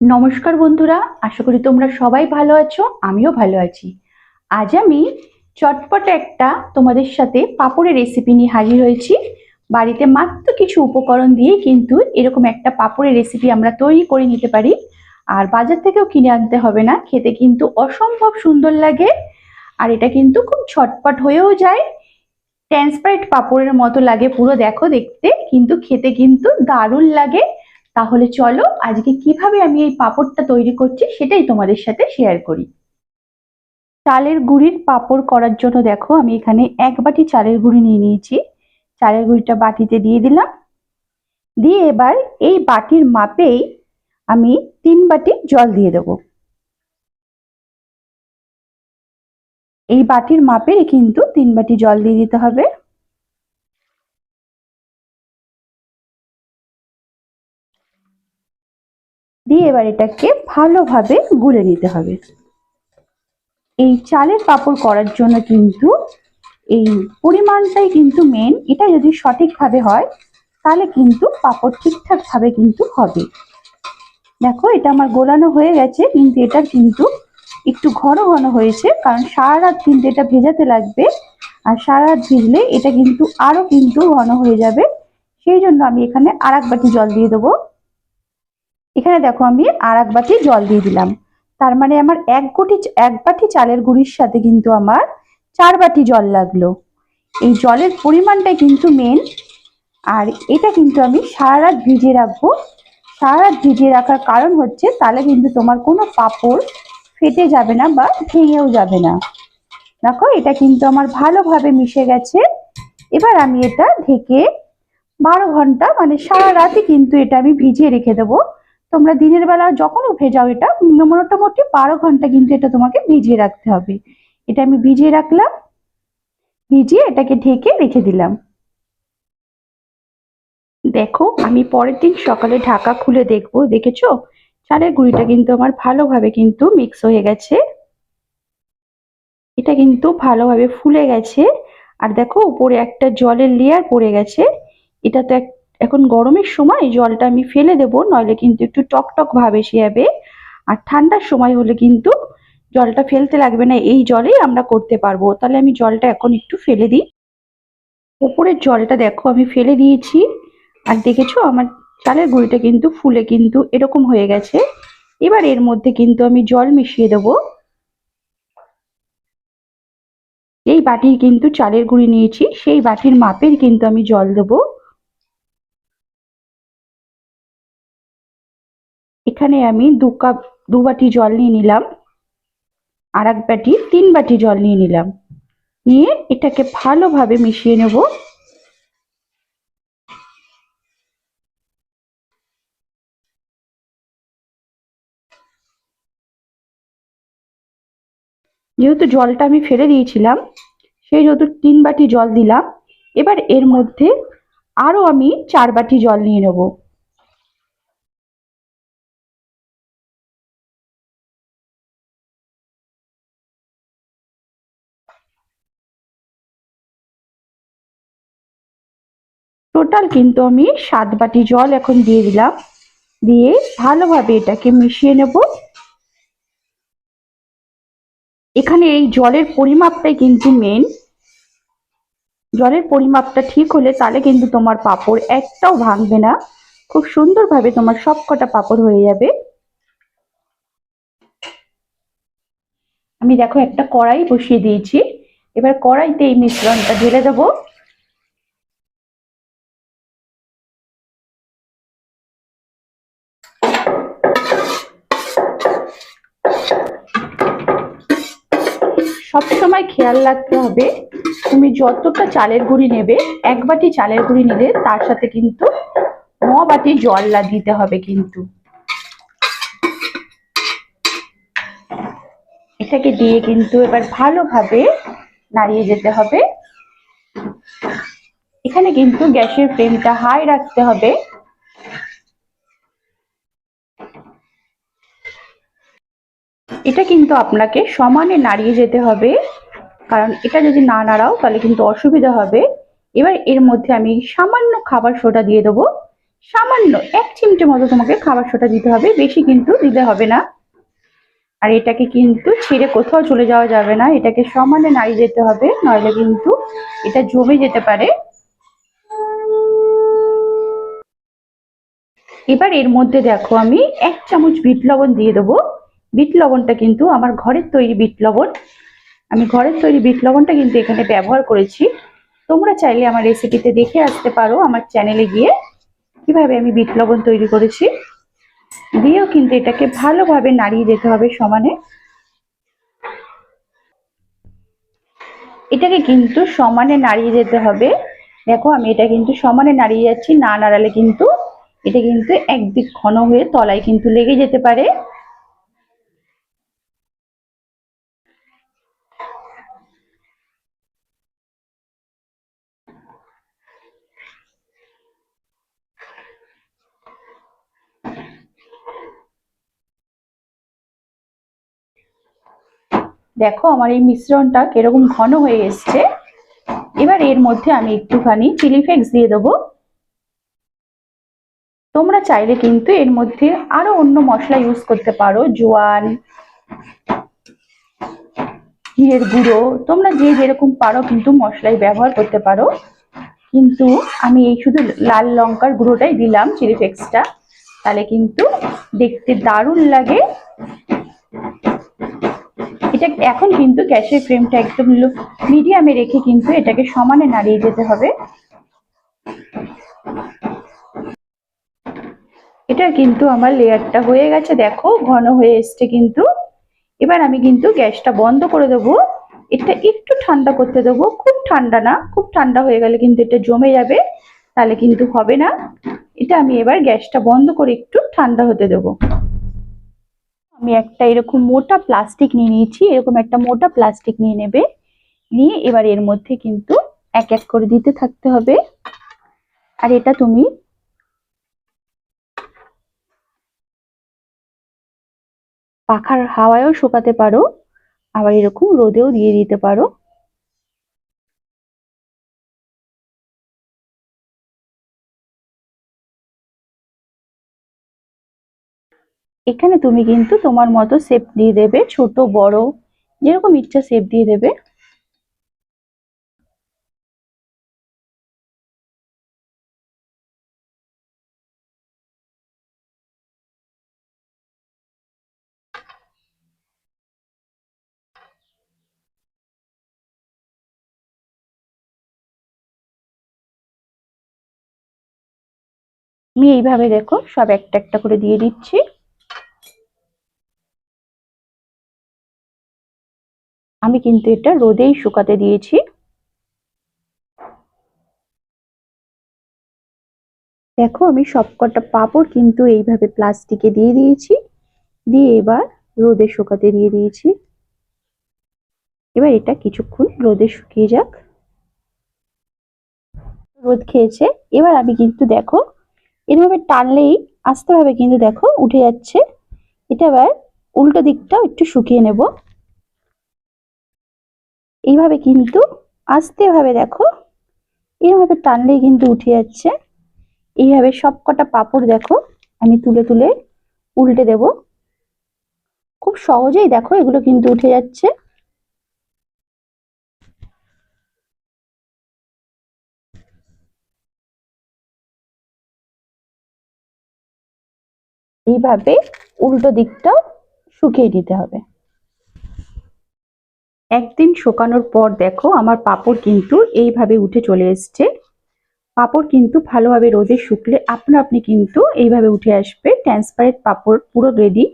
নমস্কার বন্ধুরা, আশা করি তোমরা সবাই ভালো আছো, আমিও ভালো আছি। আজ আমি চটপট একটা তোমাদের সাথে পাপড়ের রেসিপি নিয়ে হাজির হয়েছি। বাড়িতে মাত্র কিছু উপকরণ দিয়ে কিন্তু এরকম একটা পাপড়ের রেসিপি আমরা তৈরি করে নিতে পারি। আর বাজার থেকেও কিনে আনতে হবে না, খেতে কিন্তু অসম্ভব সুন্দর লাগে। আর এটা কিন্তু খুব ছটপট হয়েও যায়। ট্রান্সপারেন্ট পাপড়ের মতো লাগে পুরো, দেখো দেখতে, কিন্তু খেতে কিন্তু দারুণ লাগে। তাহলে চলো আজকে কীভাবে আমি এই পাপড়টা তৈরি করছি সেটাই তোমাদের সাথে শেয়ার করি। চালের গুঁড়ির পাপড় করার জন্য দেখো আমি এখানে এক বাটি চালের গুঁড়ি নিয়ে নিয়েছি। চালের গুঁড়িটা বাটিতে দিয়ে দিলাম। দিয়ে এবার এই বাটির মাপেই আমি তিন বাটি জল দিয়ে দেবো। এই বাটির মাপে কিন্তু তিন বাটি জল দিয়ে দিতে হবে। দিয়ে এবার এটাকে ভালোভাবে গুলে নিতে হবে। এই চালের পাপড় করার জন্য কিন্তু এই পরিমাণটাই কিন্তু মেন এটা যদি সঠিকভাবে হয়, তাহলে কিন্তু পাপড় ঠিকঠাকভাবে কিন্তু হবে। দেখো, এটা আমার গোলানো হয়ে গেছে, কিন্তু এটা কিন্তু একটু ঘন ঘন হয়েছে, কারণ সারা রাত কিন্তু এটা ভেজাতে লাগবে। আর সারা রাত ভিজলে এটা কিন্তু আরও কিন্তু ঘন হয়ে যাবে। সেই জন্য আমি এখানে আর বাটি জল দিয়ে দেবো। এখানে দেখো আমি আর এক বাটি জল দিয়ে দিলাম। তার মানে আমার এক গুটি এক বাটি চালের গুঁড়ির সাথে কিন্তু আমার চার বাটি জল লাগল। এই জলের পরিমাণটাই কিন্তু মেন আর এটা কিন্তু আমি সারা রাত ভিজিয়ে রাখব। সারা রাত ভিজিয়ে রাখার কারণ হচ্ছে তাহলে কিন্তু তোমার কোনো পাপড় ফেটে যাবে না বা ভেঙেও যাবে না। দেখো, এটা কিন্তু আমার ভালোভাবে মিশে গেছে। এবার আমি এটা ঢেকে বারো ঘণ্টা মানে সারা রাতই কিন্তু এটা আমি ভিজিয়ে রেখে দেবো। তোমরা দিনের বেলা যখনও ভেজাও এটা মোটামুটি বারো ঘণ্টা কিন্তু এটা তোমাকে ভিজিয়ে রাখতে হবে। এটা আমি ভিজিয়ে রাখলাম, ভিজিয়ে এটাকে ঢেকে রেখে দিলাম। দেখো, আমি পরের দিন সকালে ঢাকা খুলে দেখব, দেখেছ? চালের গুঁড়িটা কিন্তু আমার ভালোভাবে কিন্তু মিক্স হয়ে গেছে। এটা কিন্তু ভালোভাবে ফুলে গেছে। আর দেখো, উপরে একটা জলের লেয়ার পড়ে গেছে। এটা তো এক এখন গরমের সময় জলটা আমি ফেলে দেব, নইলে কিন্তু একটু টক টক ভাব এসে যাবে। আর ঠান্ডার সময় হলে কিন্তু জলটা ফেলতে লাগবে না, এই জলেই আমরা করতে পারব। তাহলে আমি জলটা এখন একটু ফেলে দিই। ওপরের জলটা দেখো, আমি ফেলে দিয়েছি। আর দেখেছ, আমার চালের গুঁড়িটা কিন্তু ফুলে কিন্তু এরকম হয়ে গেছে। এবার এর মধ্যে কিন্তু আমি জল মিশিয়ে দেব। এই বাটির কিন্তু চালের গুঁড়ি নিয়েছি, সেই বাটির মাপের কিন্তু আমি জল দেবো। এখানে আমি দু কাপ, দু বাটি জল নিয়ে নিলাম। আর এক বাটি, তিন বাটি জল নিয়ে নিলাম। নিয়ে এটাকে ভালোভাবে মিশিয়ে নেব। যেহেতু জলটা আমি ফেলে দিয়েছিলাম, সেই যেহেতু তিন বাটি জল দিলাম, এবার এর মধ্যে আরও আমি চার বাটি জল নিয়ে নেব। টোটাল কিন্তু আমি সাত বাটি জল এখন দিয়ে দিলাম। দিয়ে ভালোভাবে এটাকে মিশিয়ে নেব। এখানে এই জলের পরিমাপটাই কিন্তু মেন জলের পরিমাপটা ঠিক হলে তাহলে কিন্তু তোমার পাপড় একটাও ভাঙবে না। খুব সুন্দরভাবে তোমার সব কটা পাপড় হয়ে যাবে। আমি দেখো একটা কড়াই বসিয়ে দিয়েছি। এবার কড়াইতে এই মিশ্রণটা ঢেলে দেবো। খেয়াল রাখতে হবে। তুমি যতটা চালের গুঁড়ি নেবে, এক বাটি চালের গুঁড়ি নিলে তার সাথে কিন্তু ন বাটি জল দিতে হবে কিন্তু। এটাকে দিয়ে কিন্তু এবার ভালোভাবে নাড়িয়ে যেতে হবে। এখানে কিন্তু গ্যাসের ফ্লেমটা হাই রাখতে হবে। এটা কিন্তু আপনাকে সমানে নাড়িয়ে যেতে হবে। কারণ এটা যদি না নাড়াও, তাহলে কিন্তু অসুবিধা হবে। এবার এর মধ্যে আমি সামান্য খাবার সোডা দিয়ে দেবো। সামান্য এক চিমটে মতো তোমাকে খাবার সোটা দিতে হবে, বেশি কিন্তু দিতে হবে না। আর এটাকে কিন্তু ছেড়ে কোথাও চলে যাওয়া যাবে না, এটাকে সমানে নাড়িয়ে যেতে হবে নইলে কিন্তু এটা জমে যেতে পারে। এবার এর মধ্যে দেখো আমি এক চামচ বিট লবণ দিয়ে দেবো। বিট লবণটা কিন্তু আমার ঘরের তৈরি বিট লবণ। আমি ঘরের তৈরি বিট লবণটা কিন্তু এখানে ব্যবহার করেছি। তোমরা চাইলে আমার রেসিপিতে দেখে আসতে পারো আমার চ্যানেলে গিয়ে কীভাবে আমি বিট লবণ তৈরি করেছি। দিয়েও কিন্তু এটাকে ভালোভাবে নাড়িয়ে যেতে হবে সমানে। এটাকে কিন্তু সমানে নাড়িয়ে যেতে হবে। দেখো আমি এটা কিন্তু সমানে নাড়িয়ে যাচ্ছি, না নাড়ালে কিন্তু এটা কিন্তু একদিক ঘন হয়ে তলায় কিন্তু লেগে যেতে পারে। দেখো আমার এই মিশ্রণটা কীরকম ঘন হয়ে এসছে। এবার এর মধ্যে আমি একটুখানি চিলি ফ্লেক্স দিয়ে দেবো। তোমরা চাইলে কিন্তু এর মধ্যে আরও অন্য মশলা ইউজ করতে পারো, জোয়ান জিরের গুঁড়ো। তোমরা যে যেরকম পারো কিন্তু মশলাই ব্যবহার করতে পারো। কিন্তু আমি এই শুধু লাল লঙ্কার গুঁড়োটাই দিলাম চিলি ফ্লেক্সটা তাহলে কিন্তু দেখতে দারুণ লাগে। এটা এখন কিন্তু গ্যাসের ফ্লেমটা একদম লো মিডিয়ামে রেখে কিন্তু এটাকে সমানে নাড়িয়ে যেতে হবে। এটা কিন্তু আমার লেয়ারটা হয়ে গেছে, দেখো, ঘন হয়ে এসছে কিন্তু। এবার আমি কিন্তু গ্যাসটা বন্ধ করে দেবো। এটা একটু ঠান্ডা করতে দেবো। খুব ঠান্ডা না, খুব ঠান্ডা হয়ে গেলে কিন্তু এটা জমে যাবে, তাহলে কিন্তু হবে না। এটা আমি এবার গ্যাসটা বন্ধ করে একটু ঠান্ডা হতে দেবো। আমি একটা এরকম মোটা প্লাস্টিক নিয়ে নিয়েছি, এরকম একটা মোটা প্লাস্টিক নিয়ে নেবে। নিয়ে এবার এর মধ্যে কিন্তু এক এক করে দিতে থাকতে হবে। আর এটা তুমি পাখার হাওয়ায়ও শুকাতে পারো, আবার এরকম রোদেও দিয়ে দিতে পারো। এখানে তুমি কিন্তু তোমার মতো শেপ দিয়ে দেবে, ছোট, বড়, যেরকম ইচ্ছা শেপ দিয়ে দেবে। আমি এইভাবে দেখো, সব একটা একটা করে দিয়ে দিচ্ছি। আমি কিন্তু এটা রোদেই শুকাতে দিয়েছি। দেখো আমি সবকটা পাপড় কিন্তু এইভাবে প্লাস্টিকে দিয়ে দিয়েছি, দিয়ে এবার রোদে শুকাতে দিয়ে দিয়েছি। এবার এটা কিছুক্ষণ রোদে শুকিয়ে যাক। রোদ খেয়েছে। এবার আমি কিন্তু দেখো, এভাবে টানলেই আস্তেভাবে কিন্তু দেখো উঠে যাচ্ছে। এটা এবার উল্টো দিকটাও একটু শুকিয়ে নেব। এইভাবে কিন্তু আস্তেভাবে দেখো, এইভাবে টানলেই কিন্তু উঠে যাচ্ছে। এইভাবে সবকটা পাপড় দেখো, আমি তুলে তুলে উল্টে দেব। খুব সহজেই দেখো এগুলো কিন্তু উঠে যাচ্ছে। এইভাবে উল্টো দিকটাও শুকিয়ে দিতে হবে। একদিন শুকানোর পর দেখো আমার পাপড় কিন্তু এইভাবে উঠে চলে এসছে। পাপড় কিন্তু ভালোভাবে রোদে শুকলে আপনা আপনি কিন্তু এইভাবে উঠে আসবে। ট্রান্সপারেন্ট পাপড় পুরো রেডি।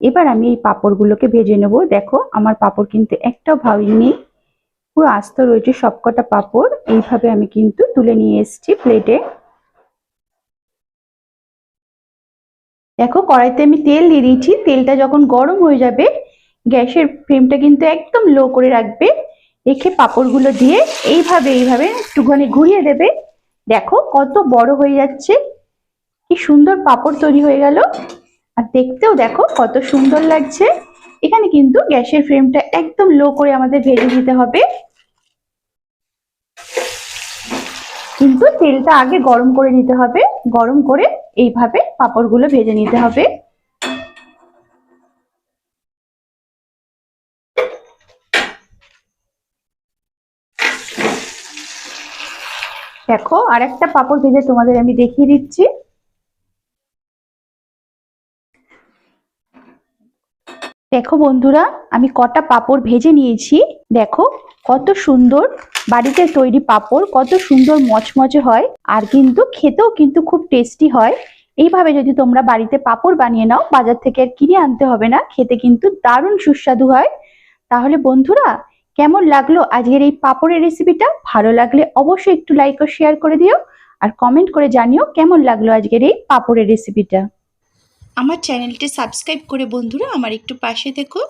এবার আমি এই পাপড়গুলোকে ভেজে নেব। দেখো আমার পাপড় কিন্তু একটাও ভাবিনি। পুরো আস্ত রয়েছে সবকটা পাপড়। এইভাবে আমি কিন্তু তুলে নিয়ে এসেছি প্লেটে দেখো কড়াইতে আমি তেল দিয়ে দিয়েছি। তেলটা যখন গরম হয়ে যাবে, গ্যাসের ফ্লেমটা কিন্তু একদম লো করে রাখবে। রেখে পাঁপড়গুলো দিয়ে এইভাবে এইভাবে একটুখানি ঘুরিয়ে দেবে। দেখো কত বড় হয়ে যাচ্ছে। কি সুন্দর পাঁপড় তৈরি হয়ে গেল। আর দেখতেও দেখো কত সুন্দর লাগছে। এখানে কিন্তু গ্যাসের ফ্লেমটা একদম লো করে আমাদের ভেজে দিতে হবে। কিন্তু তেলটা আগে গরম করে নিতে হবে। গরম করে এইভাবে পাঁপড়গুলো ভেজে নিতে হবে। দেখো আর একটা পাপড় ভেজে তোমাদের আমি দেখিয়ে দিচ্ছি। দেখো বন্ধুরা, আমি কটা পাপড় ভেজে নিয়েছি। দেখো, কত সুন্দর বাড়িতে তৈরি পাপড়, কত সুন্দর মচমচে হয়। আর কিন্তু খেতেও কিন্তু খুব টেস্টি হয়। এইভাবে যদি তোমরা বাড়িতে পাঁপড় বানিয়ে নাও, বাজার থেকে আর কিনে আনতে হবে না, খেতে কিন্তু দারুণ সুস্বাদু হয়। তাহলে বন্ধুরা, কেমন লাগল আজকের এই পাপড়ের রেসিপিটা ভালো লাগলে অবশ্যই একটু লাইক ও শেয়ার করে দিও। আর কমেন্ট করে জানিও কেমন লাগল আজকের এই পাপড়ের রেসিপিটা আমার চ্যানেলটি সাবস্ক্রাইব করে বন্ধুরা আমার একটু পাশে থেকো।